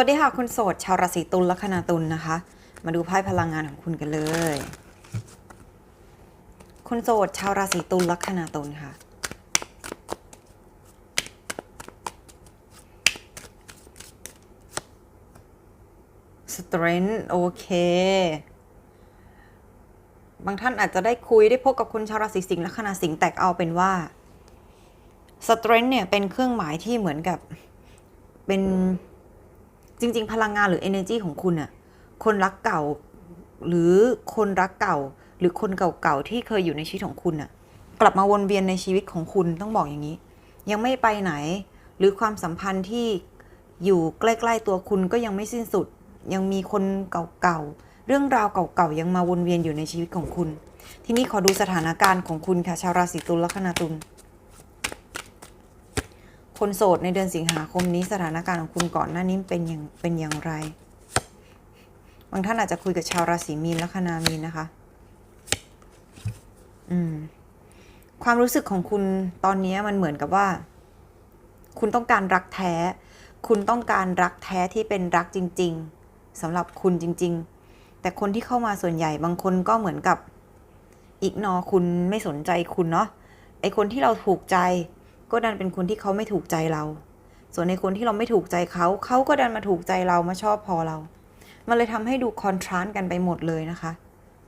วัสดีค่ะคุณโสดชาวราศีตุลลัคนาตุลนะคะ มาดูไพ่พลังงานของคุณกันเลย คุณโสดชาวราศีตุลลัคนาตุลค่ะ strength โอเค บางท่านอาจจะได้คุยได้พบกับคุณชาวราศีสิงห์ลัคนาสิงห์แต่เอาเป็นว่า strength เนี่ยเป็นเครื่องหมายที่เหมือนกับเป็น จริง ๆ พลังงานหรือ energy ของคุณอะคนรักเก่า หรือคนรักเก่า หรือคนเก่าๆที่เคยอยู่ในชีวิตของคุณอะกลับมาวนเวียนในชีวิตของคุณต้องบอกอย่างนี้ ยังไม่ไปไหน หรือความสัมพันธ์ที่อยู่ใกล้ ๆ ตัวคุณก็ยังไม่สิ้นสุด ยังมีคนเก่าๆเรื่องราวเก่าๆยังมาวนเวียนอยู่ในชีวิตของคุณ ทีนี้ขอดูสถานการณ์ของคุณค่ะชาวราศีตุลลัคนาตุล คนโสดในเดือนสิงหาคมนี้สถานการณ์ของคุณก่อนหน้านี้เป็นอย่างเป็นอย่างไร บางท่านอาจจะคุยกับชาวราศีมีนแลัคนามีนนะคะ อืม ความรู้สึกของคุณตอนนี้มันเหมือนกับว่า คุณต้องการรักแท้ คุณต้องการรักแท้ที่เป็นรักจริง ๆสำหรับคุณจริง ๆ แต่คนที่เข้ามาส่วนใหญ่บางคนก็เหมือนกับอีกนอคุณไม่สนใจคุณเนาะไอคนที่เราถูกใจ ก็ดันเป็นคนที่เขาไม่ถูกใจเรา ส่วนในคนที่เราไม่ถูกใจเขา เขาก็ดันมาถูกใจเรามาชอบพอเรา มันเลยทำให้ดูคอนทราสต์กันไปหมดเลยนะคะ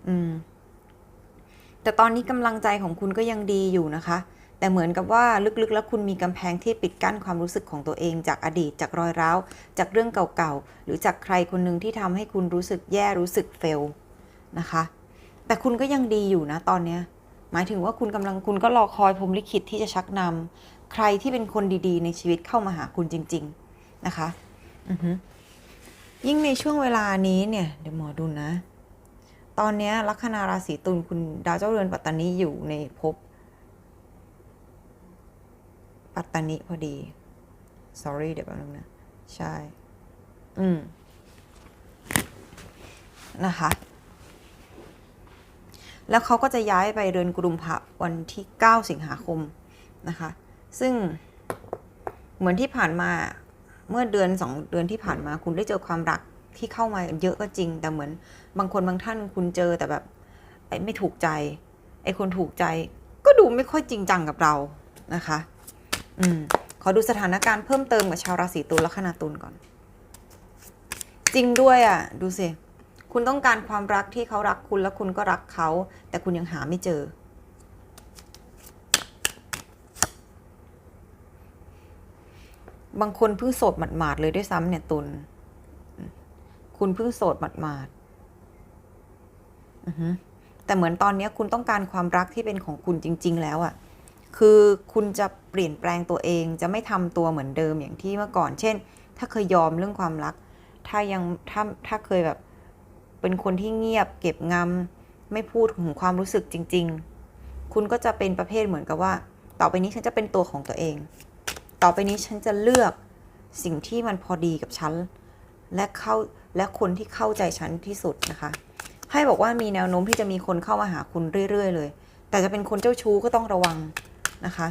อืม แต่ตอนนี้กำลังใจของคุณก็ยังดีอยู่นะคะ แต่เหมือนกับว่าลึกๆ แล้วคุณมีกำแพงที่ปิดกั้นความรู้สึกของตัวเองจากอดีตจากรอยร้าว จากเรื่องเก่าๆ หรือจากใครคนหนึ่งที่ทำให้คุณรู้สึกแย่รู้สึกเฟลนะคะ แต่คุณก็ยังดีอยู่นะตอนเนี้ย หมายถึงว่าคุณกำลังคุณก็รอคอยพรหมลิขิตที่จะชักนำใครที่เป็นคนดีๆ ในชีวิตเข้ามาหาคุณจริง ๆนะคะอือฮึยิ่งในช่วงเวลานี้เนี่ย เดี๋ยวหมอดูนะ ตอนนี้ลัคนาราศีตุลคุณดาวเจ้าเรือนปัตตานีอยู่ในภพปัตตานีพอดี sorry เดี๋ยวแป๊บนึงนะ ใช่ อืม นะคะ แล้วเขาก็จะย้ายไปเรือนกุรุมภะวันที่ 9 สิงหาคมนะคะ ซึ่งเหมือนที่ผ่านมาเมื่อเดือนสองเดือนที่ผ่านมา คุณได้เจอความรักที่เข้ามาเยอะก็จริง แต่เหมือนบางคนบางท่านคุณเจอแต่แบบไอ้ไม่ถูกใจ ไอ้คนถูกใจ ก็ดูไม่ค่อยจริงจังกับเรานะคะ อืมขอดูสถานการณ์เพิ่มเติมกับชาวราศีตุลและคนาตุลก่อน จริงด้วยอะ ดูสิ คุณต้องการความรักที่เขารักคุณแล้วคุณก็รักเขา แต่คุณยังหาไม่เจอ บางคนเพิ่งโสดหมาดๆเลยด้วยซ้ำเนี่ยตุลคุณเพิ่งโสดหมาดๆแต่เหมือนตอนนี้คุณต้องการความรักที่เป็นของคุณจริง ๆ แล้วอะ่ะคือคุณจะเปลี่ยนแปลงตัวเองจะไม่ทำตัวเหมือนเดิมอย่างที่เมื่อก่อน เช่น ถ้าเคยยอมเรื่องความรัก ถ้ายังถ้าถ้าเคยแบบ เป็นคนที่เงียบเก็บงำไม่พูดถึงความรู้สึกจริง ๆ คุณก็จะเป็นประเภทเหมือนกับว่า ต่อไปนี้ฉันจะเป็นตัวของตัวเอง ต่อไปนี้ฉันจะเลือกสิ่งที่มันพอดีกับฉัน และเข้าและคนที่เข้าใจฉันที่สุดนะคะให้บอกว่ามีแนวโน้มที่จะมีคนเข้ามาหาคุณเรื่อยๆ เลย แต่จะเป็นคนเจ้าชู้ก็ต้องระวังนะคะ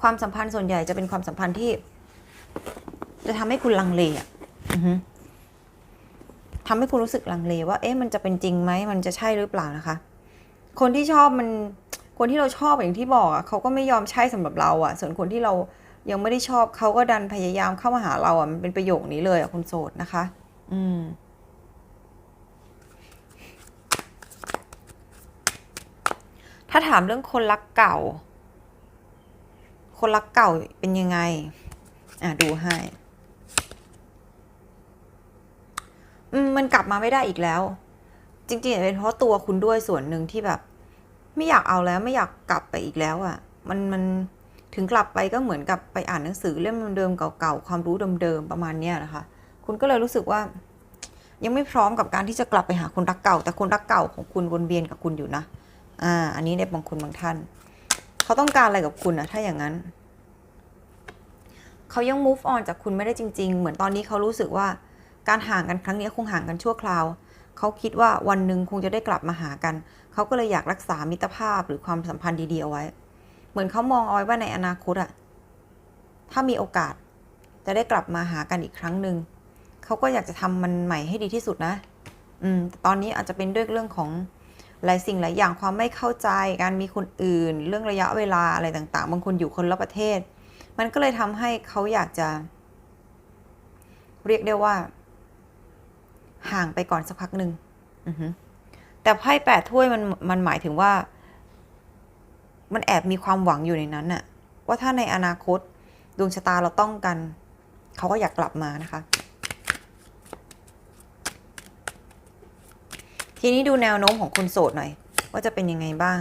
ความสัมพันธ์ส่วนใหญ่จะเป็นความสัมพันธ์ที่ จะทำให้คุณลังเลอะอือฮึ ทำให้คุณรู้สึกลังเลว่า เอ๊ะมันจะเป็นจริงไหมมันจะใช่หรือเปล่านะคะ คนที่ชอบมันคนที่เราชอบอย่างที่บอกอะเขาก็ไม่ยอมใช่สำหรับเราอะส่วนคนที่เรายังไม่ได้ชอบเขาก็ดันพยายามเข้ามาหาเราอะมันเป็นประโยคนี้เลยอะคุณโสดนะคะ อืมถ้าถามเรื่องคนรักเก่า คนรักเก่าเป็นยังไง อะดูให้ อื มันกลับมาไม่ได้อีกแล้ว จริงๆเป็นเพราะตัวคุณด้วยส่วนหนึ่งที่แบบ ไม่อยากเอาแล้วไม่อยากกลับไปอีกแล้วอะ่ะ มันมันถึงกลับไปก็เหมือนกับไปอ่านหนังสือเล่มเดิมๆเก่าๆความรู้เดิมๆประมาณเนี้ยนะคะ คุณก็เลยรู้สึกว่า ยังไม่พร้อมกับการที่จะกลับไปหาคนรักเก่า แต่คนรักเก่าของคุณวนเวียนกับคุณอยู่นะอ่าอันนี้ในบางคนบางท่าน เขาต้องการอะไรกับคุณอะถ้าอย่างนั้นเขายัง move on จากคุณไม่ได้จริง ๆ เหมือนตอนนี้เขารู้สึกว่า การห่างกันครั้งนี้คงห่างกันชั่วคราว เขาคิดว่าวันหนึ่งคงจะได้กลับมาหากัน เขาก็เลยอยากรักษามิตรภาพหรือความสัมพันธ์ดีๆเอาไว้ เหมือนเขามองเอาไว้ว่าในอนาคตอะถ้ามีโอกาสจะได้กลับมาหากันอีกครั้งหนึ่ง เขาก็อยากจะทำมันใหม่ให้ดีที่สุดนะ อืมแต่ตอนนี้อาจจะเป็นด้วยเรื่องของหลายสิ่งหลายอย่างความไม่เข้าใจ การมีคนอื่น เรื่องระยะเวลาอะไรต่างๆ บางคนอยู่คนละประเทศ มันก็เลยทำให้เขาอยากจะ เรียกได้ว่า ห่างไปก่อนสักพักหนึ่งแต่ไพ่แปดถ้วยมันมันหมายถึงว่า มันแอบมีความหวังอยู่ในนั้นน่ะ ว่าถ้าในอนาคตดวงชะตาเราต้องกัน เขาก็อยากกลับมานะคะ ทีนี้ดูแนวโน้มของคนโสดหน่อย ว่าจะเป็นยังไงบ้าง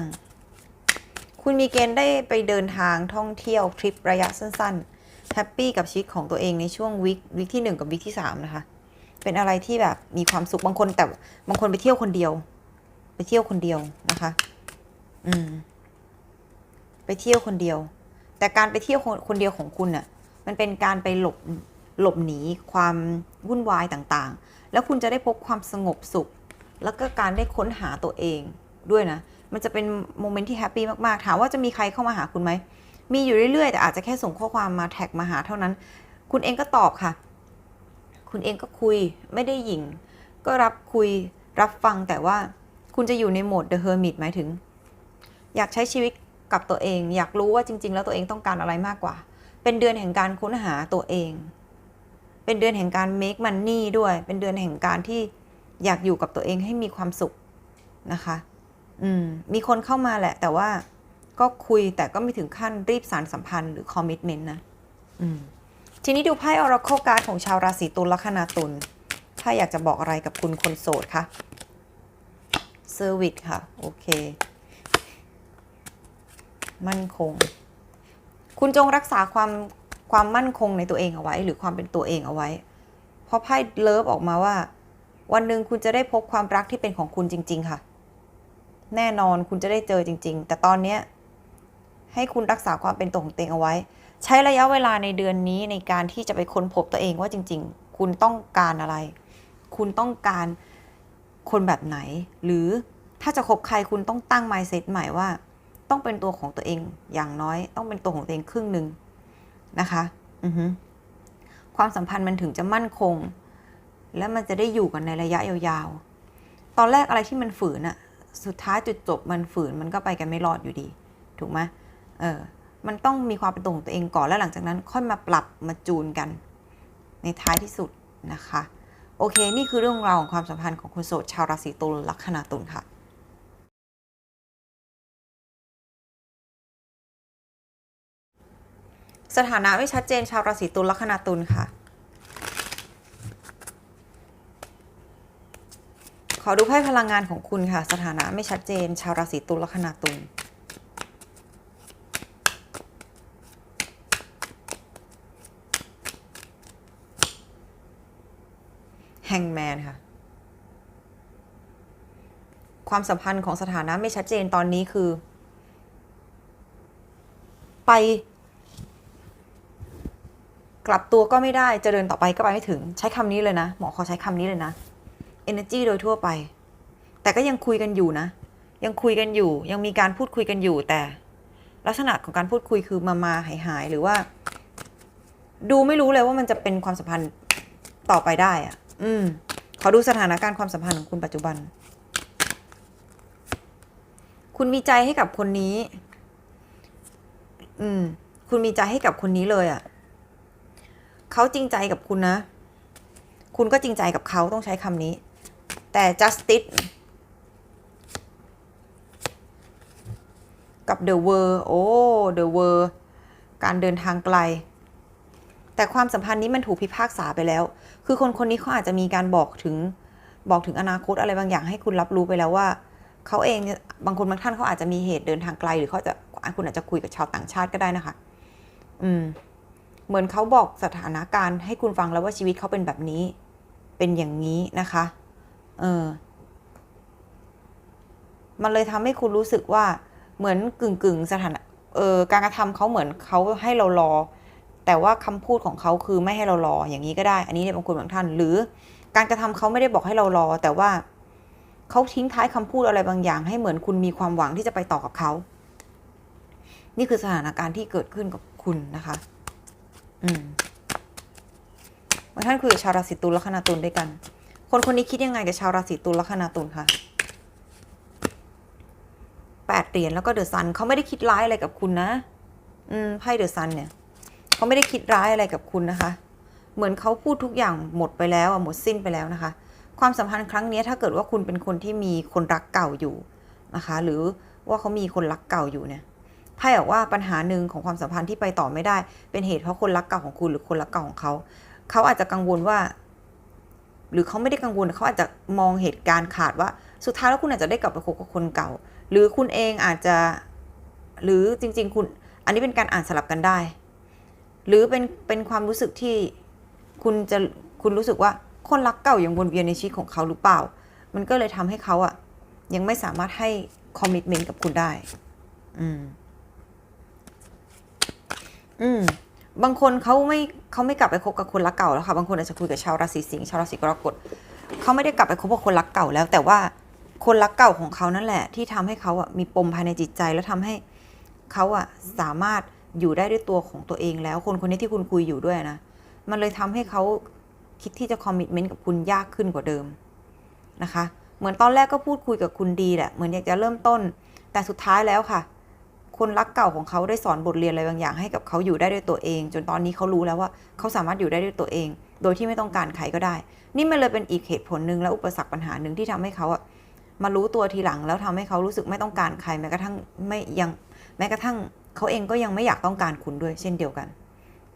คุณมีเกณฑ์ได้ไปเดินทางท่องเที่ยวทริประยะสั้นๆแฮปปี้กับชีวิตของตัวเองในช่วงวิกวิกที่หนึ่งกับวิกที่สามนะคะ เป็นอะไรที่แบบมีความสุขบางคนแต่บางคนไปเที่ยวคนเดียว ไปเที่ยวคนเดียวนะคะ อืม ไปเที่ยวคนเดียว แต่การไปเที่ยวคนคนเดียวของคุณน่ะ มันเป็นการไปหลบหลบหนีความวุ่นวายต่างๆ แล้วคุณจะได้พบความสงบสุข แล้วก็การได้ค้นหาตัวเองด้วยนะ มันจะเป็นโมเมนต์ที่แฮปปี้มากๆ ถามว่าจะมีใครเข้ามาหาคุณไหม มีอยู่เรื่อยๆ แต่อาจจะแค่ส่งข้อความมาแท็กมาหาเท่านั้น คุณเองก็ตอบค่ะ คุณเองก็คุยไม่ได้หยิ่ง ก็รับคุยรับฟังแต่ว่าคุณจะอยู่ในโหมด The Hermit หมายถึง อยากใช้ชีวิตกับตัวเอง อยากรู้ว่าจริง ๆ แล้วตัวเองต้องการอะไรมากกว่า เป็นเดือนแห่งการค้นหาตัวเอง เป็นเดือนแห่งการ make money ด้วย เป็นเดือนแห่งการที่อยากอยู่กับตัวเองให้มีความสุขนะคะ อืม มีคนเข้ามาแหละ แต่ว่าก็คุยแต่ก็ไม่ถึงขั้นรีบสารสัมพันธ์หรือ commitment นะ อืม ทีนี้ดูไพ่ Oracle Card ของชาวราศีตุลลัคนาตุลถ้าอยากจะบอกอะไรกับคุณคนโสดคะเซอร์วิสค่ะ โอเค มั่นคง คุณจงรักษาความความมั่นคงในตัวเองเอาไว้ หรือความเป็นตัวเองเอาไว้ เพราะไพ่เลิฟออกมาว่า วันหนึ่งคุณจะได้พบความรักที่เป็นของคุณจริง ๆ ค่ะ แน่นอนคุณจะได้เจอจริง ๆ แต่ตอนเนี้ยให้คุณรักษาความเป็นตัวของตัวเองเอาไว้ ใช้ระยะเวลาในเดือนนี้ในการที่จะไปค้นพบตัวเองว่าจริง ๆ คุณต้องการอะไร คุณต้องการคนแบบไหน หรือถ้าจะคบใครคุณต้องตั้ง mindset ใหม่ว่า ต้องเป็นตัวของตัวเองอย่างน้อย ต้องเป็นตัวของตัวเองครึ่งหนึ่งนะคะอือฮึความสัมพันธ์มันถึงจะมั่นคง และมันจะได้อยู่กันในระยะยาวๆ ตอนแรกอะไรที่มันฝืนอะสุดท้ายจุดจบมันฝืนมันก็ไปกันไม่รอดอยู่ดี ถูกไหมเออ มันต้องมีความเป็นตัวของตัวเองก่อนแล้วหลังจากนั้นค่อยมาปรับมาจูนกัน ในท้ายที่สุดนะคะ โอเค นี่คือเรื่องราวของความสัมพันธ์ของคุณโสดชาวราศีตุลลัคนาตุลค่ะสถานะไม่ชัดเจนชาวราศีตุลลัคนาตุลค่ะ ขอดูไพ่พลังงานของคุณค่ะ สถานะไม่ชัดเจน ชาวราศีตุลลัคนาตุล ฮงแมนค่ะ ความสัมพันธ์ของสถานะไม่ชัดเจนตอนนี้คือ ไป กลับตัวก็ไม่ได้จะเดินต่อไปก็ไปไม่ถึง ใช้คำนี้เลยนะ หมอขอใช้คำนี้เลยนะ energy โดยทั่วไป แต่ก็ยังคุยกันอยู่นะ ยังคุยกันอยู่ ยังมีการพูดคุยกันอยู่แต่ ลักษณะของการพูดคุยคือมามาหายหายหรือว่า ดูไม่รู้เลยว่ามันจะเป็นความสัมพันธ์ต่อไปได้อะ อืม ขอดูสถานการณ์ความสัมพันธ์ของคุณปัจจุบัน คุณมีใจให้กับคนนี้ อืม คุณมีใจให้กับคนนี้เลยอะ่ะ เขาจริงใจกับคุณนะ คุณก็จริงใจกับเขาต้องใช้คำนี้ แต่ justice กับ the world โอ้ the world การเดินทางไกล แต่ความสัมพันธ์นี้มันถูกพิพากษาไปแล้ว คือคนคนนี้เขาอาจจะมีการบอกถึงบอกถึงอนาคตอะไรบางอย่างให้คุณรับรู้ไปแล้วว่าเขาเองบางคนบางท่านเขาอาจจะมีเหตุเดินทางไกล หรือเขาจะคุณอาจจะคุยกับชาวต่างชาติก็ได้นะคะ อืม เหมือนเขาบอกสถานการณ์ให้คุณฟังแล้วว่าชีวิตเขาเป็นแบบนี้ เป็นอย่างนี้นะคะ เออ มันเลยทำให้คุณรู้สึกว่าเหมือนกึ่งกึ่งสถานเออการกระทำเขาเหมือนเขาให้เรารอ แต่ว่าคำพูดของเขาคือไม่ให้เรารออย่างนี้ก็ได้ อันนี้เนี่ยบางคนบางท่าน หรือการกระทำเขาไม่ได้บอกให้เรารอ แต่ว่าเขาทิ้งท้ายคำพูดอะไรบางอย่าง ให้เหมือนคุณมีความหวังที่จะไปต่อกับเขา นี่คือสถานการณ์ที่เกิดขึ้นกับคุณนะคะ อืมบางท่านคุยกับชาวราศีตุลลัคนาตุลด้วยกัน คนคนนี้คิดยังไงกับชาวราศีตุลลัคนาตุลคะแปดเหรียญแล้วก็เดอะซันเขาไม่ได้คิดร้ายอะไรกับคุณนะ อืมไพ่เดอะซันเนี่ย เขาไม่ได้คิดร้ายอะไรกับคุณนะคะ เหมือนเขาพูดทุกอย่างหมดไปแล้วหมดสิ้นไปแล้วนะคะ ความสัมพันธ์ครั้งนี้ถ้าเกิดว่าคุณเป็นคนที่มีคนรักเก่าอยู่นะคะ หรือว่าเขามีคนรักเก่าอยู่เนี่ยไพ่บอกว่าปัญหาหนึ่งของความสัมพันธ์ที่ไปต่อไม่ได้ เป็นเหตุเพราะคนรักเก่าของคุณหรือคนรักเก่าของเขา เขาอาจจะกังวลว่า หรือเขาไม่ได้กังวลเขาอาจจะมองเหตุการณ์ขาดว่า สุดท้ายแล้วคุณอาจจะได้กลับไปคบกับคนเก่า หรือคุณเองอาจจะ หรือจริง ๆ คุณ อันนี้เป็นการอ่านสลับกันได้ หรือเป็นเป็นความรู้สึกที่คุณจะคุณรู้สึกว่าคนรักเก่ายังวนเวียนในชีวิตของเขาหรือเปล่า มันก็เลยทำให้เขาอะยังไม่สามารถให้คอมมิชเมนต์กับคุณได้ อืม อืม บางคนเขาไม่เขาไม่กลับไปคบกับคนรักเก่าแล้วค่ะ บางคนอาจจะคุยกับชาวราศีสิงห์ชาวราศีกรกฎเขาไม่ได้กลับไปคบกับคนรักเก่าแล้ว แต่ว่าคนรักเก่าของเขานั่นแหละ ที่ทำให้เขาอะมีปมภายในจิตใจแล้วทำให้เขาอะสามารถ อยู่ได้ด้วยตัวของตัวเองแล้ว คนคนนี้ที่คุณคุยอยู่ด้วยนะ มันเลยทำให้เขาคิดที่จะคอมมิชเมนต์กับคุณยากขึ้นกว่าเดิมนะคะ เหมือนตอนแรกก็พูดคุยกับคุณดีแหละ เหมือนอยากจะเริ่มต้น แต่สุดท้ายแล้วค่ะ คนรักเก่าของเขาได้สอนบทเรียนอะไรบางอย่างให้กับเขาอยู่ได้ด้วยตัวเอง จนตอนนี้เขารู้แล้วว่าเขาสามารถอยู่ได้ด้วยตัวเอง โดยที่ไม่ต้องการใครก็ได้ นี่มันเลยเป็นอีกเหตุผลหนึ่งและอุปสรรคปัญหาหนึ่งที่ทำให้เขาอะมารู้ตัวทีหลังแล้วทำให้เขารู้สึกไม่ต้องการใครแม้กระทั่งไม่ยังแม้กระทั่ง เขาเองก็ยังไม่อยากต้องการคุณด้วยเช่นเดียวกัน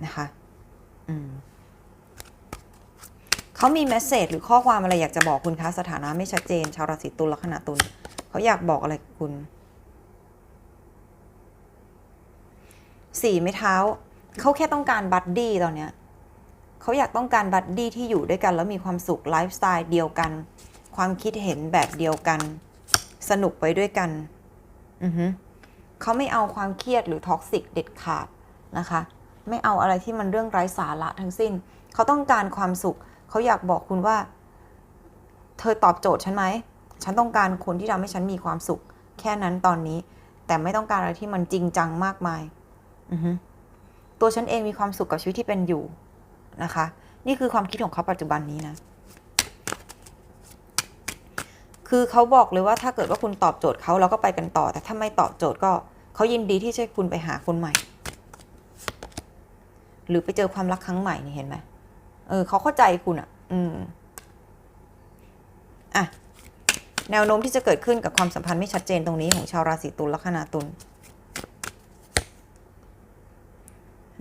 นะคะอืมเขามีเมสเซจหรือข้อความอะไรอยากจะบอกคุณคะสถานะไม่ชัดเจน ชาวราศีตุลลัคนาตุลเขาอยากบอกอะไรคุณสี่ไม้เท้าเขาแค่ต้องการบัดดี้ตอนเนี้ยเขาอยากต้องการบัดดี้ที่อยู่ด้วยกัน แล้วมีความสุขไลฟ์สไตล์เดียวกัน ความคิดเห็นแบบเดียวกัน สนุกไปด้วยกัน อือฮึ เขาไม่เอาความเครียดหรือท็อกซิกเด็ดขาดนะคะ ไม่เอาอะไรที่มันเรื่องไร้สาระทั้งสิ้น เขาต้องการความสุข เขาอยากบอกคุณว่า เธอตอบโจทย์ฉันไหม ฉันต้องการคนที่ทำให้ฉันมีความสุข แค่นั้นตอนนี้ แต่ไม่ต้องการอะไรที่มันจริงจังมากมายตัวฉันเองมีความสุขกับชีวิตที่เป็นอยู่นะคะ นี่คือความคิดของเขาปัจจุบันนี้นะ คือเขาบอกเลยว่าถ้าเกิดว่าคุณตอบโจทย์เขาเราก็ไปกันต่อ แต่ถ้าไม่ตอบโจทย์ก็เขายินดีที่จะให้คุณไปหาคนใหม่ หรือไปเจอความรักครั้งใหม่นี่เห็นไหมเออเขาเข้าใจคุณอะ อืมอะแนวโน้มที่จะเกิดขึ้นกับความสัมพันธ์ไม่ชัดเจนตรงนี้ของชาวราศีตุลลัคนาตุล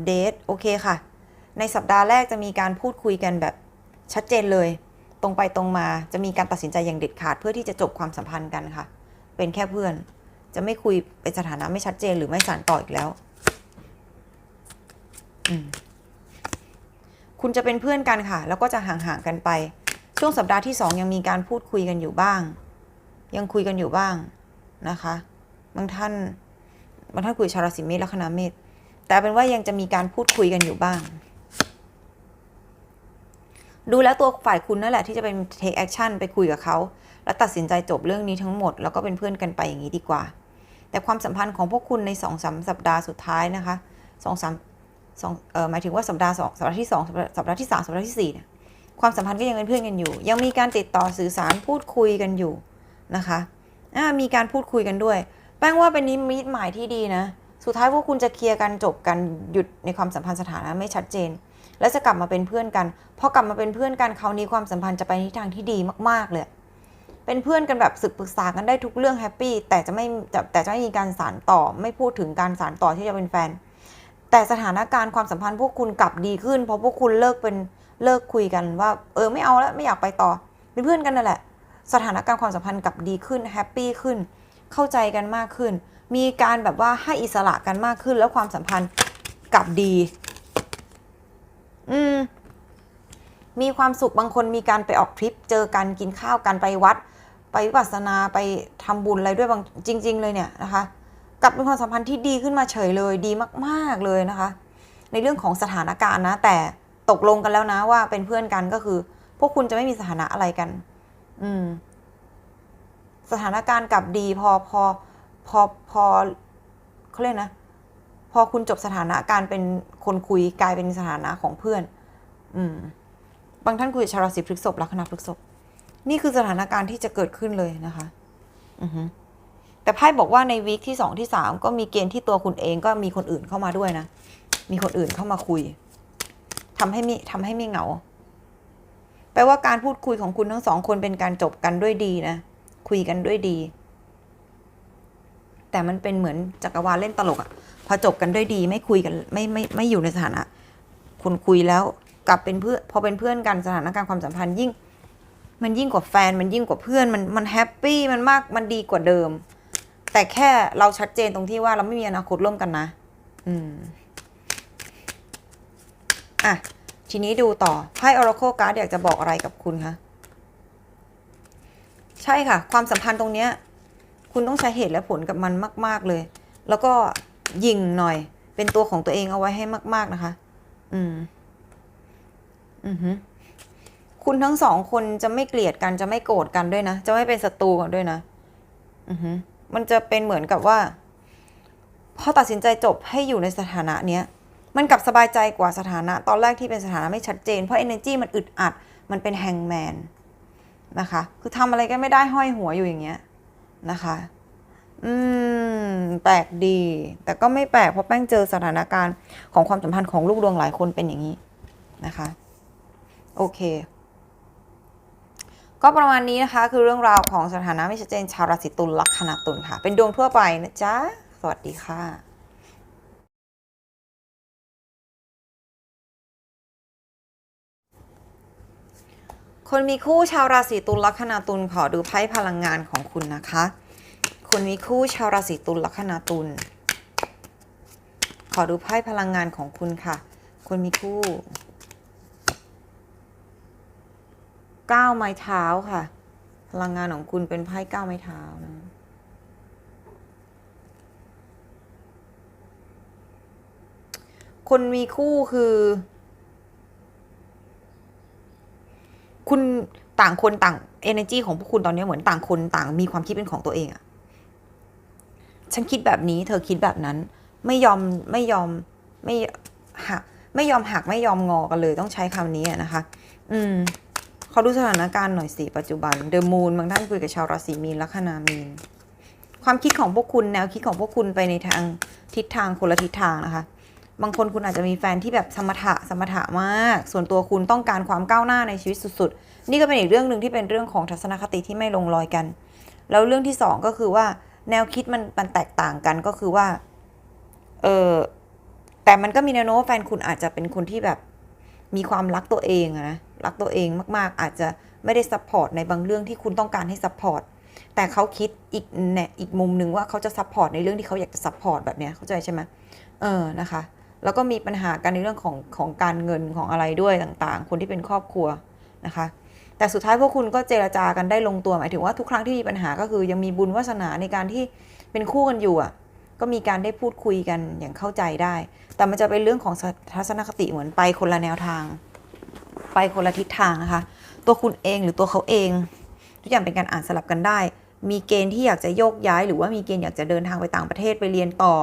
เดทโอเคค่ะ ในสัปดาห์แรกจะมีการพูดคุยกันแบบชัดเจนเลย ตรงไปตรงมาจะมีการตัดสินใจอย่างเด็ดขาด เพื่อที่จะจบความสัมพันธ์กันค่ะ เป็นแค่เพื่อน จะไม่คุยเป็นสถานะไม่ชัดเจนหรือไม่สานต่ออีกแล้วคุณจะเป็นเพื่อนกันค่ะ แล้วก็จะห่างๆกันไป ช่วงสัปดาห์ที่สองยังมีการพูดคุยกันอยู่บ้าง ยังคุยกันอยู่บ้างนะคะบางท่านบางท่านคุยชาวราศีเมษและคณะเมษแต่เป็นว่ายังจะมีการพูดคุยกันอยู่บ้าง ดูแล้วตัวฝ่ายคุณนั่นแหละที่จะเป็น take action ไปคุยกับเขาแล้วตัดสินใจจบเรื่องนี้ทั้งหมด แล้วก็เป็นเพื่อนกันไปอย่างนี้ดีกว่า แต่ความสัมพันธ์ของพวกคุณในสองสามสัปดาห์สุดท้ายนะคะสองสามสองเอ่อหมายถึงว่าสัปดาห์สองสัปดาห์ที่สองสัปดาห์ที่สามสัปดาห์ที่สี่เนี่ยความสัมพันธ์ก็ยังเป็นเพื่อนกันอยู่ ยังมีการติดต่อสื่อสารพูดคุยกันอยู่นะคะอ่ามีการพูดคุยกันด้วย แป้งว่าเป็นนิมิตหมายที่ดีนะ สุดท้ายพวกคุณจะเคลียร์กันจบกันหยุดในความสัมพันธ์สถานะไม่ชัดเจน แล้วจะกลับมาเป็นเพื่อนกันพอกลับมาเป็นเพื่อนกันคราวนี้ความสัมพันธ์จะไปในทางที่ดีมากๆเลย เป็นเพื่อนกันแบบศึกปรึกษากันได้ทุกเรื่องแฮปปี้แต่จะไม่แต่แต่จะไม่มีการสานต่อ ไม่พูดถึงการสานต่อที่จะเป็นแฟน แต่สถานการณ์ความสัมพันธ์พวกคุณกลับดีขึ้น เพราะพวกคุณเลิกเป็นเลิกคุยกันว่า เออไม่เอาแล้วไม่อยากไปต่อ เป็นเพื่อนกันนั่นแหละ สถานการณ์ความสัมพันธ์กลับดีขึ้นแฮปปี้ขึ้น เข้าใจกันมากขึ้น มีการแบบว่าให้อิสระกันมากขึ้น แล้วความสัมพันธ์กลับดี อืม มีความสุขบางคนมีการไปออกทริป เจอกันกินข้าวกันไปวัด ไปวิปัสสนาไปทำบุญอะไรด้วยบางจริง ๆ เลยเนี่ยนะคะกลับเป็นความสัมพันธ์ที่ดีขึ้นมาเฉยเลยดีมาก ๆเลยนะคะ ในเรื่องของสถานการณ์นะ แต่ตกลงกันแล้วนะว่าเป็นเพื่อนกันก็คือ พวกคุณจะไม่มีสถานะอะไรกัน อืม สถานการณ์กลับดีพอพอพอพอเขาเรียกนะ อคุณจบสถานะการเป็นคนคุยกลายเป็นสถานะของเพื่อน อืม บางท่านคุยชาวราศีพฤษภลัคนาพฤษภนี่คือสถานการณ์ที่จะเกิดขึ้นเลยนะคะ อือฮึแต่ไพ่บอกว่าในวีคที่สองที่สามก็มีเกณฑ์ที่ตัวคุณเองก็มีคนอื่นเข้ามาด้วยนะ มีคนอื่นเข้ามาคุยทำให้มีทำให้ไม่เหงา แปลว่าการพูดคุยของคุณทั้งสองคนเป็นการจบกันด้วยดีนะ คุยกันด้วยดี แต่มันเป็นเหมือนจักรวาลเล่นตลกอะพอจบกันด้วยดีไม่คุยกันไม่ไม่ไม่อยู่ในสถานะคุณคุยแล้วกลับเป็นเพื่อนพอเป็นเพื่อนกันสถานการณ์ความสัมพันธ์ยิ่ง มันยิ่งกว่าแฟนมันยิ่งกว่าเพื่อนมันมันแฮปปี้มันมากมันดีกว่าเดิม แต่แค่เราชัดเจนตรงที่ว่าเราไม่มีอนาคตร่วมกันนะ อืมอะทีนี้ดูต่อไพ่ Oracle Card อยากจะบอกอะไรกับคุณคะ ใช่ค่ะ ความสัมพันธ์ตรงเนี้ย คุณต้องใช้เหตุและผลกับมันมาก ๆเลย แล้วก็ยิงหน่อย เป็นตัวของตัวเองเอาไว้ให้มาก ๆนะคะ อืม อือฮึคุณทั้งสองคนจะไม่เกลียดกันจะไม่โกรธกันด้วยนะ จะไม่เป็นศัตรูกันด้วยนะ อือฮึมันจะเป็นเหมือนกับว่า พอตัดสินใจจบให้อยู่ในสถานะเนี้ยมันกลับสบายใจกว่าสถานะ ตอนแรกที่เป็นสถานะไม่ชัดเจน เพราะ energy มันอึดอัด มันเป็นแฮงแมนนะคะ คือทำอะไรก็ไม่ได้ห้อยหัวอยู่อย่างเงี้ย นะคะ อืม แปลกดี แต่ก็ไม่แปลกเพราะแป้งเจอสถานการณ์ของความสัมพันธ์ของลูกดวงหลายคนเป็นอย่างนี้นะคะ โอเค ก็ประมาณนี้นะคะ คือเรื่องราวของสถานะไม่ชัดเจนชาวราศีตุลลัคนาตุลค่ะ เป็นดวงทั่วไปนะจ๊ะ สวัสดีค่ะ คนมีคู่ชาวราศีตุลลัคนาตุลขอดูไพ่พลังงานของคุณนะคะ คนมีคู่ชาวราศีตุลลัคนาตุลขอดูไพ่พลังงานของคุณค่ะคนมีคู่ก้าวไม้เท้าค่ะ พลังงานของคุณเป็นไพ่ก้าวไม้เท้านะคนมีคู่คือ คุณต่างคนต่าง energy ของพวกคุณตอนนี้เหมือนต่างคนต่างมีความคิดเป็นของตัวเองอะฉันคิดแบบนี้ เธอคิดแบบนั้น ไม่ยอมไม่ยอมไม่หักไม่ยอมหักไม่ยอมงอกันเลย ต้องใช้คำนี้นะคะ อืมเขาดูสถานการณ์หน่อยสิปัจจุบันเดอะมูนบางท่านคุยกับชาวราศีมีนลัคนามีน ความคิดของพวกคุณแนวคิดของพวกคุณไปในทางทิศทางคนละทิศทางนะคะ บางคนคุณอาจจะมีแฟนที่แบบสมถะสมถะมาก ส่วนตัวคุณต้องการความก้าวหน้าในชีวิตสุดๆ นี่ก็เป็นอีกเรื่องหนึ่งที่เป็นเรื่องของทัศนคติที่ไม่ลงรอยกัน แล้วเรื่องที่สองก็คือว่าแนวคิดมันมันแตกต่างกันก็คือว่า เออแต่มันก็มีแนวโน้มแฟนคุณอาจจะเป็นคนที่แบบมีความรักตัวเองนะรักตัวเองมากๆ อาจจะไม่ได้ซัพพอร์ตในบางเรื่องที่คุณต้องการให้ซัพพอร์ตแต่เขาคิดอีกแนอีกมุมหนึ่งว่าเขาจะซัพพอร์ตในเรื่องที่เขาอยากจะซัพพอร์ตแบบเนี้ยเข้าใจใช่ไหมเออนะคะ แล้วก็มีปัญหากันในเรื่องของของการเงินของอะไรด้วยต่างๆ คนที่เป็นครอบครัวนะคะ แต่สุดท้ายพวกคุณก็เจรจากันได้ลงตัวหมายถึงว่าทุกครั้งที่มีปัญหาก็คือยังมีบุญวาสนาในการที่เป็นคู่กันอยู่อะก็มีการได้พูดคุยกันอย่างเข้าใจได้ แต่มันจะเป็นเรื่องของทัศนคติเหมือนไปคนละแนวทาง ไปคนละทิศทางนะคะ ตัวคุณเองหรือตัวเขาเอง ทุกอย่างเป็นการอ่านสลับกันได้ มีเกณฑ์ที่อยากจะโยกย้าย หรือว่ามีเกณฑ์อยากจะเดินทางไปต่างประเทศไปเรียนต่อ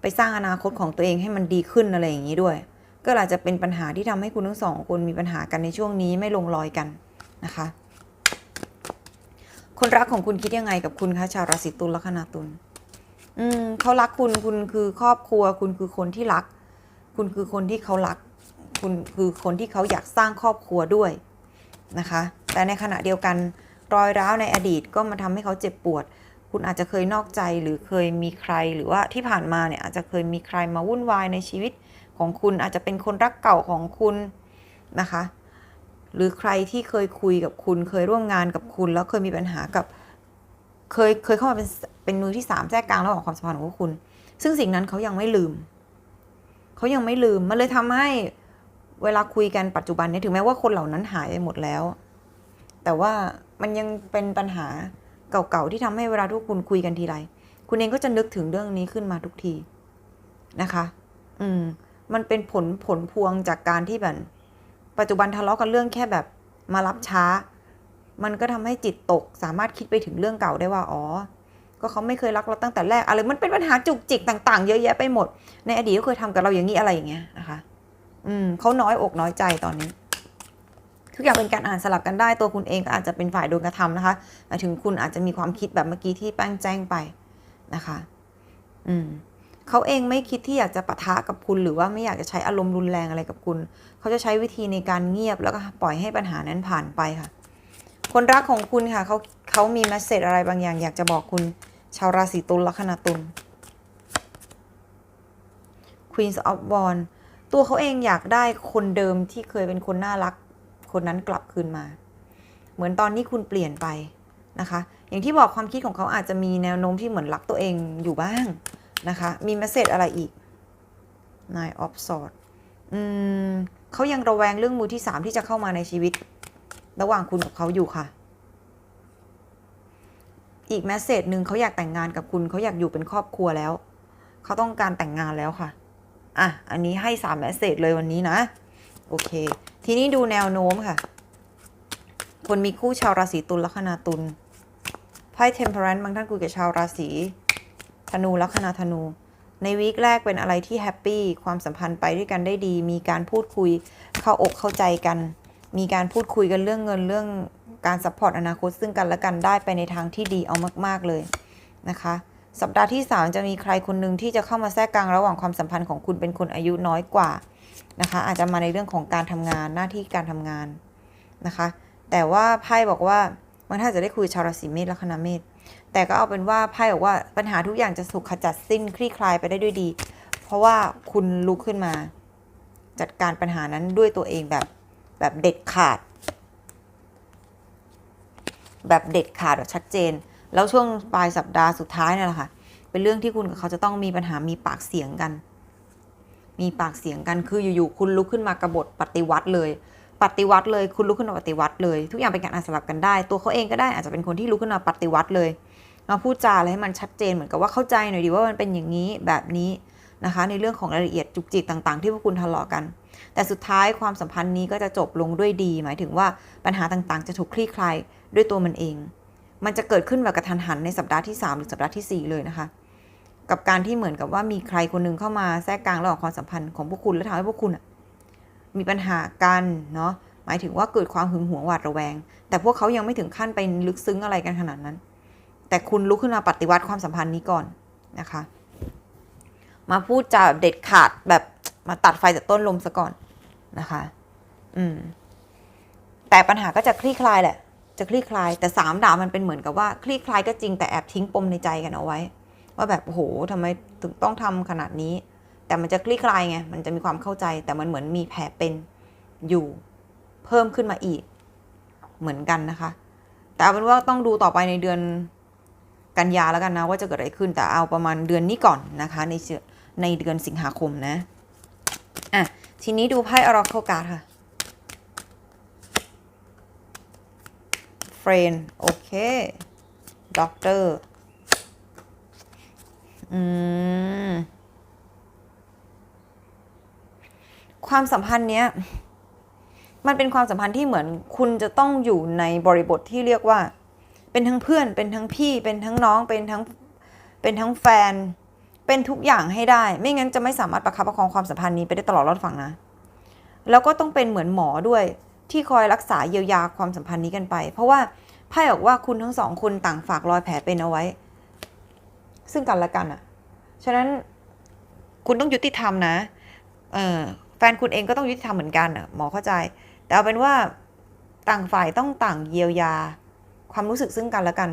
ไปสร้างอนาคตของตัวเองให้มันดีขึ้นอะไรอย่างนี้ด้วย ก็อาจจะเป็นปัญหาที่ทำให้คุณทั้งสองคนมีปัญหากันในช่วงนี้ไม่ลงรอยกันนะคะ คนรักของคุณคิดยังไงกับคุณคะชาวราศีตุลลัคนาตุลอืมเขารักคุณคุณคือครอบครัว คุณคือคนที่รัก คุณคือคนที่เขารัก คุณคือคนที่เขาอยากสร้างครอบครัวด้วยนะคะ แต่ในขณะเดียวกันรอยร้าวในอดีตก็มาทำให้เขาเจ็บปวด คุณอาจจะเคยนอกใจหรือเคยมีใครหรือว่าที่ผ่านมาเนี่ยอาจจะเคยมีใครมาวุ่นวายในชีวิตของคุณอาจจะเป็นคนรักเก่าของคุณนะคะ หรือใครที่เคยคุยกับคุณเคยร่วมงานกับคุณ แล้วเคยมีปัญหากับเคยเคยเข้ามาเป็นเป็นมือที่สามแทรกกลางระหว่างความสัมพันธ์ของคุณ ซึ่งสิ่งนั้นเขายังไม่ลืม เขายังไม่ลืม มันเลยทำให้เวลาคุยกันปัจจุบันเนี่ยถึงแม้ว่าคนเหล่านั้นหายไปหมดแล้ว แต่ว่ามันยังเป็นปัญหา เก่าๆที่ทำให้เวลาทุกคุณคุยกันทีไรคุณเองก็จะนึกถึงเรื่องนี้ขึ้นมาทุกทีนะคะ อืม มันเป็นผลผลพวงจากการที่แบบปัจจุบันทะเลาะกันเรื่องแค่แบบมารับช้า มันก็ทำให้จิตตก สามารถคิดไปถึงเรื่องเก่าได้ว่า อ๋อ ก็เขาไม่เคยรักเราตั้งแต่แรก อะไร มันเป็นปัญหาจุกจิกต่าง ๆ เยอะแยะไปหมด ในอดีตก็เคยทำกับเราอย่างนี้อะไรอย่างเงี้ยนะคะ อืมเขาน้อยอกน้อยใจตอนนี้ ทุกอย่างเป็นการอ่านสลับกันได้ตัวคุณเองก็อาจจะเป็นฝ่ายโดนกระทำนะคะหมายถึงคุณอาจจะมีความคิดแบบเมื่อกี้ที่แป้งแจ้งไปนะคะ อืมเขาเองไม่คิดที่อยากจะปะทะกับคุณ หรือว่าไม่อยากจะใช้อารมณ์รุนแรงอะไรกับคุณ เขาจะใช้วิธีในการเงียบแล้วก็ปล่อยให้ปัญหานั้นผ่านไปค่ะ คนรักของคุณค่ะเขาเขามีแมสเซจอะไรบางอย่าง อยากจะบอกคุณชาวราศีตุลลัคนาตุล Queen of w a n d ตัวเขาเองอยากได้คนเดิมที่เคยเป็นคนน่ารัก คนนั้นกลับคืนมา เหมือนตอนนี้คุณเปลี่ยนไปนะคะ อย่างที่บอกความคิดของเขาอาจจะมีแนวโน้มที่เหมือนรักตัวเองอยู่บ้างนะคะ มีเมสเซจอะไรอีก Nine of Swords อืมเขายังระแวงเรื่องมือที่สามที่จะเข้ามาในชีวิต ระหว่างคุณกับเขาอยู่ค่ะ อีกแมสเซจหนึ่งเขาอยากแต่งงานกับคุณเขาอยากอยู่เป็นครอบครัวแล้ว เขาต้องการแต่งงานแล้วค่ะ อะ อันนี้ให้สามแมสเซจเลยวันนี้นะ โอเค ทีนี้ดูแนวโน้มค่ะ คนมีคู่ชาวราศีตุลลัคนาตุลไพ่เทมเพอรันบางท่านคุยกับชาวราศีธนูลัคนาธนู ในวีคแรกเป็นอะไรที่แฮปปี้ความสัมพันธ์ไปด้วยกันได้ดี มีการพูดคุยเข้าอกเข้าใจกัน มีการพูดคุยกันเรื่องเงินเรื่องการซัพพอร์ตอนาคตซึ่งกันและกันได้ไปในทางที่ดีเอามากๆเลยนะคะสัปดาห์ที่ 3 จะมีใครคนหนึ่งที่จะเข้ามาแทรกกลางระหว่างความสัมพันธ์ของคุณเป็นคนอายุน้อยกว่า นะคะอาจจะมาในเรื่องของการทำงานหน้าที่การทำงานนะคะ แต่ว่าไพ่บอกว่าบางท่าจะได้คุยชาวราศีเมษและคณะเมษแต่ก็เอาเป็นว่าไพ่บอกว่าปัญหาทุกอย่างจะถูกขจัดสิ้นคลี่คลายไปได้ด้วยดี เพราะว่าคุณลุกขึ้นมา จัดการปัญหานั้นด้วยตัวเองแบบแบบเด็ดขาด แบบเด็ดขาดแบบชัดเจน แล้วช่วงปลายสัปดาห์สุดท้ายนี่แหละค่ะ เป็นเรื่องที่คุณกับเขาจะต้องมีปัญหามีปากเสียงกัน มีปากเสียงกันคืออยู่ๆคุณลุกขึ้นมากบฏปฏิวัติเลย ปฏิวัติเลย คุณลุกขึ้นมาปฏิวัติเลย ทุกอย่างเป็นการอาสลับกันได้ ตัวเขาเองก็ได้อาจจะเป็นคนที่ลุกขึ้นมาปฏิวัติเลยมาพูดจาอะไรให้มันชัดเจนเหมือนกับว่าเข้าใจหน่อยดีว่ามันเป็นอย่างนี้แบบนี้นะคะ ในเรื่องของรายละเอียดจุกจิกต่างๆ ที่พวกคุณทะเลาะกัน แต่สุดท้ายความสัมพันธ์นี้ก็จะจบลงด้วยดี หมายถึงว่าปัญหาต่างๆ จะถูกคลี่คลายด้วยตัวมันเอง มันจะเกิดขึ้นแบบกระทันหันในสัปดาห์ที่ 3 หรือสัปดาห์ที่ 4 เลยนะคะ กับการที่เหมือนกับว่ามีใครคนหนึงเข้ามาแทรกกลางระหว่างความสัมพันธ์ของพวกคุณและทำให้พวกคุณมีปัญหากันเนาะหมายถึงว่าเกิดความหึงหวงหวาดระแวง แต่พวกเขายังไม่ถึงขั้นไปลึกซึ้งอะไรกันขนาดนั้น แต่คุณลุกขึ้นมาปฏิวัติความสัมพันธ์นี้ก่อนนะคะ มาพูดจาแบบเด็ดขาดแบบมาตัดไฟจากต้นลมซะก่อนนะคะ อืม แต่ปัญหาก็จะคลี่คลายแหละ จะคลี่คลาย แต่สามดาบมันเป็นเหมือนกับว่า คลี่คลายก็จริงแต่แอบทิ้งปมในใจกันเอาไว้ ว่าแบบโอ้โหทำไมถึงต้องทำขนาดนี้ แต่มันจะคลี่คลายไงมันจะมีความเข้าใจ แต่มันเหมือนมีแผลเป็นอยู่เพิ่มขึ้นมาอีกเหมือนกันนะคะ แต่เอาเป็นว่าต้องดูต่อไปในเดือนกันยาแล้วกันนะว่าจะเกิดอะไรขึ้นแต่เอาประมาณเดือนนี้ก่อนนะคะ ในในเดือนสิงหาคมนะอะทีนี้ดูไพ่ Oracle card ค่ะ friend โอเค doctor อื ม ความสัมพันธ์เนี้ย มันเป็นความสัมพันธ์ที่เหมือนคุณจะต้องอยู่ในบริบทที่เรียกว่า เป็นทั้งเพื่อน เป็นทั้งพี่ เป็นทั้งน้อง เป็นทั้ง เป็นทั้งแฟน เป็นทุกอย่างให้ได้ ไม่งั้นจะไม่สามารถประคับประคองความสัมพันธ์นี้ไปได้ตลอดรอดฝั่งนะ แล้วก็ต้องเป็นเหมือนหมอด้วยที่คอยรักษาเยียวยาความสัมพันธ์นี้กันไป เพราะว่าไพ่บอกว่าคุณทั้งสองคนต่างฝากรอยแผลเป็นเอาไว้ ซึ่งกันและกันอะฉะนั้นคุณต้องยุติธรรมนะเออแฟนคุณเองก็ต้องยุติธรรมเหมือนกันอะหมอเข้าใจ แต่เอาเป็นว่าต่างฝ่ายต้องต่างเยียวยา ความรู้สึกซึ่งกันและกัน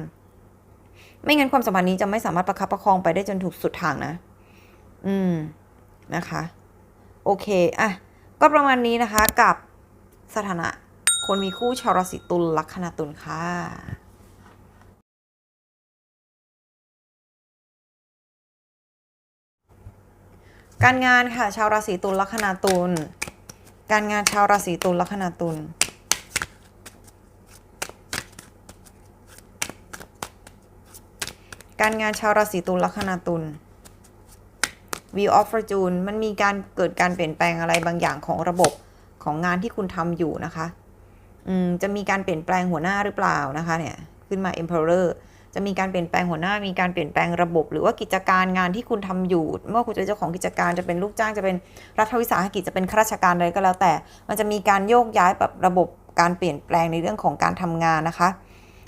ไม่งั้นความสัมพันธ์นี้จะไม่สามารถประคับประคองไปได้จนถูกสุดทางนะ อืมนะคะ โอเคอะก็ประมาณนี้นะคะกับสถานะคนมีคู่ชาวราศีตุลลัคนาตุลค่ะ การงานค่ะชาวราศีตุลลัคนาตุลการงานชาวราศีตุลลัคนาตุลการงานชาวราศีตุลลัคนาตุล View of Fortune มันมีการเกิดการเปลี่ยนแปลงอะไรบางอย่างของระบบของงานที่คุณทำอยู่นะคะ อืม จะมีการเปลี่ยนแปลงหัวหน้าหรือเปล่านะคะเนี่ย ขึ้นมา Emperor จะมีการเปลี่ยนแปลงหัวหน้า มีการเปลี่ยนแปลงระบบ หรือว่ากิจการงานที่คุณทำอยู่ไม่ว่าคุณจะเจ้าของกิจการจะเป็นลูกจ้างจะเป็นรัฐวิสาหกิจจะเป็นข้าราชการอะไรก็แล้วแต่ มันจะมีการโยกย้ายแบบระบบการเปลี่ยนแปลงในเรื่องของการทำงานนะคะ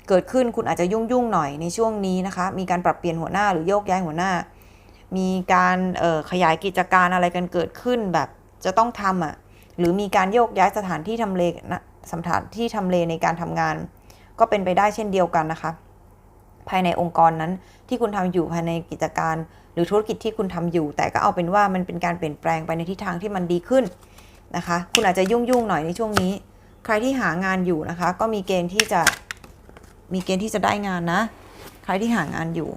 เกิดขึ้นคุณอาจจะยุ่งยุ่งหน่อยในช่วงนี้นะคะ มีการปรับเปลี่ยนหัวหน้าหรือโยกย้ายหัวหน้า มีการขยายกิจการอะไรกันเกิดขึ้นแบบจะต้องทำอะหรือมีการโยกย้ายสถานที่ทำเลนะสถานที่ทำเลในการทำงาน ก็เป็นไปได้เช่นเดียวกันนะคะ ภายในองค์กรนั้น ที่คุณทำอยู่ภายในกิจการ หรือธุรกิจที่คุณทำอยู่ แต่ก็เอาเป็นว่ามันเป็นการเปลี่ยนแปลงไปในทิศทางที่มันดีขึ้นนะคะ คุณอาจจะยุ่งยุ่งๆหน่อยในช่วงนี้ ใครที่หางานอยู่นะคะ ก็มีเกณฑ์ที่จะมีเกณฑ์ที่จะได้งานนะ ใครที่หางานอยู่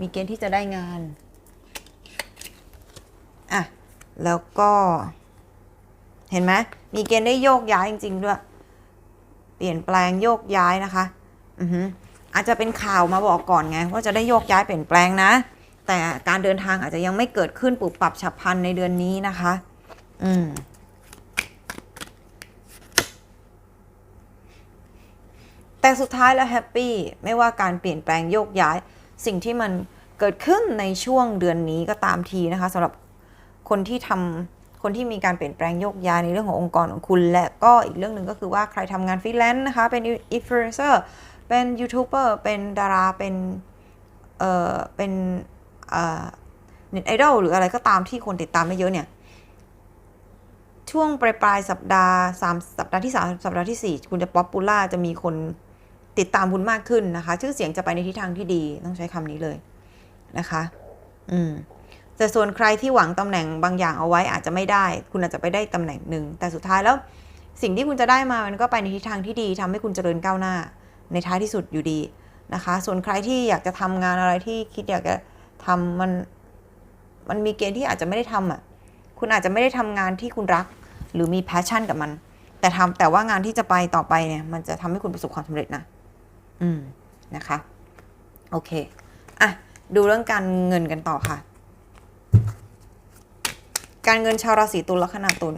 มีเกณฑ์ที่จะได้งานอะแล้วก็เห็นไหมมีเกณฑ์ได้โยกย้ายจริง ๆ ด้วย เปลี่ยนแปลงโยกย้ายนะคะ อือหือ อาจจะเป็นข่าวมาบอกก่อนไง ว่าจะได้โยกย้ายเปลี่ยนแปลงนะ แต่การเดินทางอาจจะยังไม่เกิดขึ้นปุบปรับฉับพลันในเดือนนี้นะคะ อืมแต่สุดท้ายแล้วแฮปปี้ไม่ว่าการเปลี่ยนแปลงโยกย้าย สิ่งที่มันเกิดขึ้นในช่วงเดือนนี้ก็ตามทีนะคะสำหรับคนที่ทำคนที่มีการเปลี่ยนแปลงโยกย้ายในเรื่องขององค์กรของคุณ และก็อีกเรื่องหนึ่งก็คือว่าใครทำงานฟรีแลนซ์นะคะเป็นอินฟลูเอนเซอร์ เป็นยูทูบเบอร์เป็นดาราเป็นเอ่อเป็นเอ่อเน็ตไอดอลหรืออะไรก็ตามที่คนติดตามไม่เยอะเนี่ย ช่วงปลายปลายสัปดาห์สามสัปดาห์ที่สามสัปดาห์ที่สี่คุณจะป๊อปปูล่าจะมีคนติดตามคุณมากขึ้นนะคะ ชื่อเสียงจะไปในทิศทางที่ดีต้องใช้คำนี้เลยนะคะ อืมแต่ส่วนใครที่หวังตำแหน่งบางอย่างเอาไว้อาจจะไม่ได้ คุณอาจจะไปได้ตำแหน่งหนึ่งแต่สุดท้ายแล้วสิ่งที่คุณจะได้มามันก็ไปในทิศทางที่ดีทำให้คุณเจริญก้าวหน้า ในท้ายที่สุดอยู่ดีนะคะ ส่วนใครที่อยากจะทำงานอะไรที่คิดอยากจะทำมันมันมีเกณฑ์ที่อาจจะไม่ได้ทำอะคุณอาจจะไม่ได้ทำงานที่คุณรัก หรือมีแพชชั่นกับมัน แต่ทำแต่ว่างานที่จะไปต่อไปเนี่ย มันจะทำให้คุณประสบความสำเร็จนะ อืมนะคะ โอเคอะดูเรื่องการเงินกันต่อค่ะ การเงินชาวราศีตุลลัคนาตุล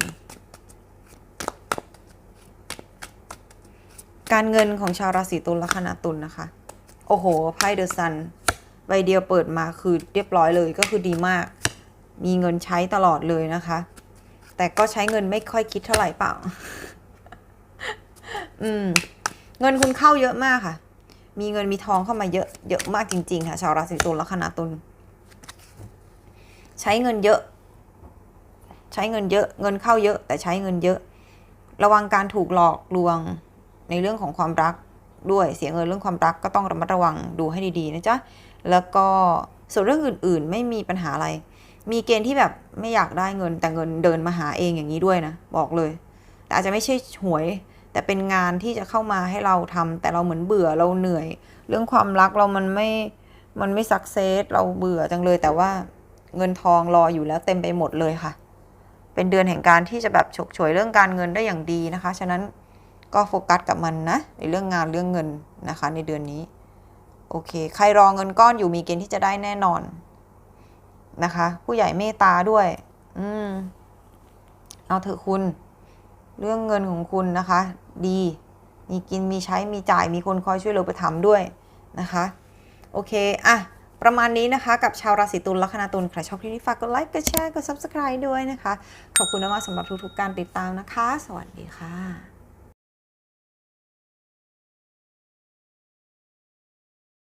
การเงินของชาวราศีตุลลัคนาตุลนะคะ โอ้โห ไพ่เดอะซันใบเดียวเปิดมาคือเรียบร้อยเลยก็คือดีมาก มีเงินใช้ตลอดเลยนะคะ แต่ก็ใช้เงินไม่ค่อยคิดเท่าไหร่เปล่า อืม เงินคุณเข้าเยอะมากค่ะ มีเงินมีทองเข้ามาเยอะเยอะมากจริง ๆ ค่ะ ชาวราศีตุลลัคนาตุล ใช้เงินเยอะ ใช้เงินเยอะ เงินเข้าเยอะ แต่ใช้เงินเยอะ ระวังการถูกหลอกลวง ในเรื่องของความรักด้วยเสียเงินเรื่องความรักก็ต้องระมัดระวังดูให้ดีๆนะจ๊ะแล้วก็ส่วนเรื่องอื่นๆ ไม่มีปัญหาอะไร มีเกณฑ์ที่แบบไม่อยากได้เงินแต่เงินเดินมาหาเองอย่างนี้ด้วยนะบอกเลย แต่อาจจะไม่ใช่หวย แต่เป็นงานที่จะเข้ามาให้เราทำแต่เราเหมือนเบื่อเราเหนื่อย เรื่องความรักเรามันไม่มันไม่สักเซสเราเบื่อจังเลย แต่ว่าเงินทองรออยู่แล้วเต็มไปหมดเลยค่ะ เป็นเดือนแห่งการที่จะแบบฉกฉวยเรื่องการเงินได้อย่างดีนะคะ ฉะนั้น ก็โฟกัสกับมันนะ ในเรื่องงานเรื่องเงินนะคะ ในเดือนนี้ โอเค ใครรอเงินก้อนอยู่มีเกณฑ์ที่จะได้แน่นอนนะคะ ผู้ใหญ่เมตตาด้วย อืม เอาเถอะคุณ เรื่องเงินของคุณนะคะ ดี มีกินมีใช้มีจ่ายมีคนคอยช่วยเหลือไปทำด้วยนะคะ โอเคอะประมาณนี้นะคะ กับชาวราศีตุลลัคนาตุลใครชอบคลิปนี้ฝากกดไลค์กดแชร์กด subscribe ด้วยนะคะ ขอบคุณมากสำหรับทุกๆการติดตามนะคะ สวัสดีค่ะ